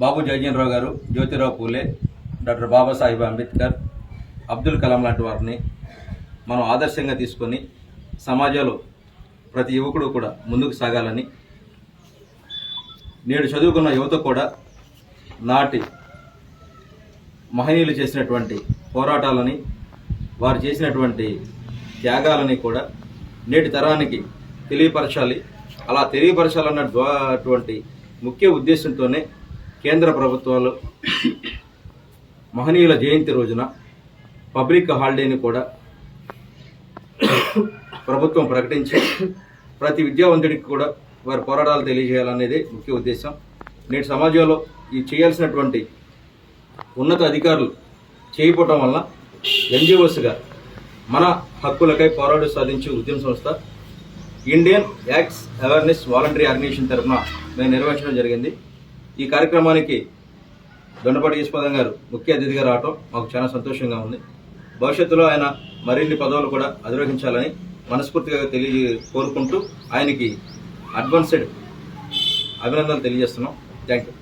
బాబు జగజీవనరావు గారు జ్యోతిరావు పూలే డాక్టర్ బాబాసాహెబ్ అంబేద్కర్ అబ్దుల్ కలాం లాంటి వారిని మనం ఆదర్శంగా తీసుకొని సమాజంలో ప్రతి యువకుడు కూడా ముందుకు సాగాలని నేడు చదువుకున్న యువత కూడా నాటి మహనీయులు చేసినటువంటి పోరాటాలని వారు చేసినటువంటి త్యాగాలని కూడా నేటి తరానికి తెలియపరచాలి. అలా తెలియపరచాలన్నటువంటి ముఖ్య ఉద్దేశంతోనే కేంద్ర ప్రభుత్వాలు మహనీయుల జయంతి రోజున పబ్లిక్ హాలిడేని కూడా ప్రభుత్వం ప్రకటించి ప్రతి విద్యావంతుడికి కూడా వారి పోరాటాలు తెలియజేయాలనేదే ముఖ్య ఉద్దేశం. నేటి సమాజంలో ఈ చేయాల్సినటువంటి ఉన్నత అధికారులు చేయకపోవటం వల్ల ఎన్జిఓస్గా మన హక్కులకై పోరాడు సాధించే ఉద్యమ సంస్థ Indian axe awareness voluntary organisation తరఫున మేము నిర్వహించడం జరిగింది. ఈ కార్యక్రమానికి దొండపాటి ఈశ్వరం గారు ముఖ్య అతిథిగా రావటం మాకు చాలా సంతోషంగా ఉంది. భవిష్యత్తులో ఆయన మరిన్ని పదవులు కూడా అధిరోహించాలని మనస్ఫూర్తిగా తెలియ కోరుకుంటూ ఆయనకి అడ్వాన్స్డ్ అభినందనలు తెలియజేస్తున్నాం. Thank you